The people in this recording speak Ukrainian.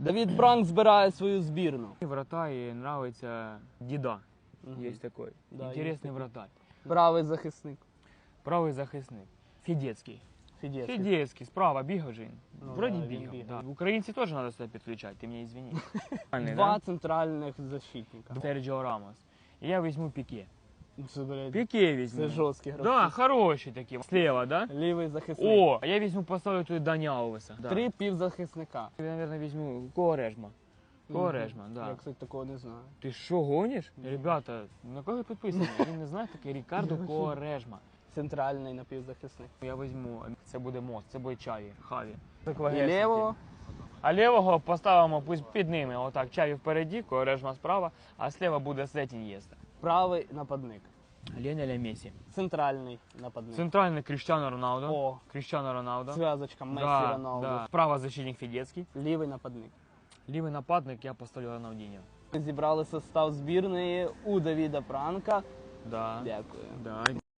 Давід Бранк збирає свою збірну. Вратарь нравится Дида. Мгм. Есть такой. Да, такой. вратарь. Правий захисник. Правий захисник. Фідецький. Фідєцький. Фідецький, справа бігав же він. Ну Вроді да, він бігав. бігав. Да. Українці теж треба себе підключати, ти мене извини. Нормальний, Два да? центральних защитника. Серджіо Рамос. І я візьму Піке. Це, блядь, Піке візьму. це жорсткі гравці. Да, хороший такий. Слева, да? Лівий захисник. О, а я візьму поставлю туди Дані Алвеса. Да. Три півзахисника. Я, мабуть, візьму Корежма. Корежма, Мгм. да. Я, кстати, такого не знаю. Ти що, гониш? Ні. Ребята, на кого підписані? Він не знає такий Рікардо Корежма. Центральний напівзахисник. Я візьму, це буде мост, це буде Чаві, Хаві. І лівого А лівого поставимо пусть під ними. Отак, Чаві впереді, Корежма справа, а слева буде Сетін Єста. правий нападник. Ленеля Месі. Центральний нападник. Центральний Кріштіану Роналдо. О, Кріштіану Роналдо. зв'язочка Месі Да, Роналду. да. Справа защитник Фідецький. Лівий нападник. Лівий нападник я поставлю Роналдіньо. Ми зібрали состав збірної у Давіда Пранка. Да. Дякую. Да.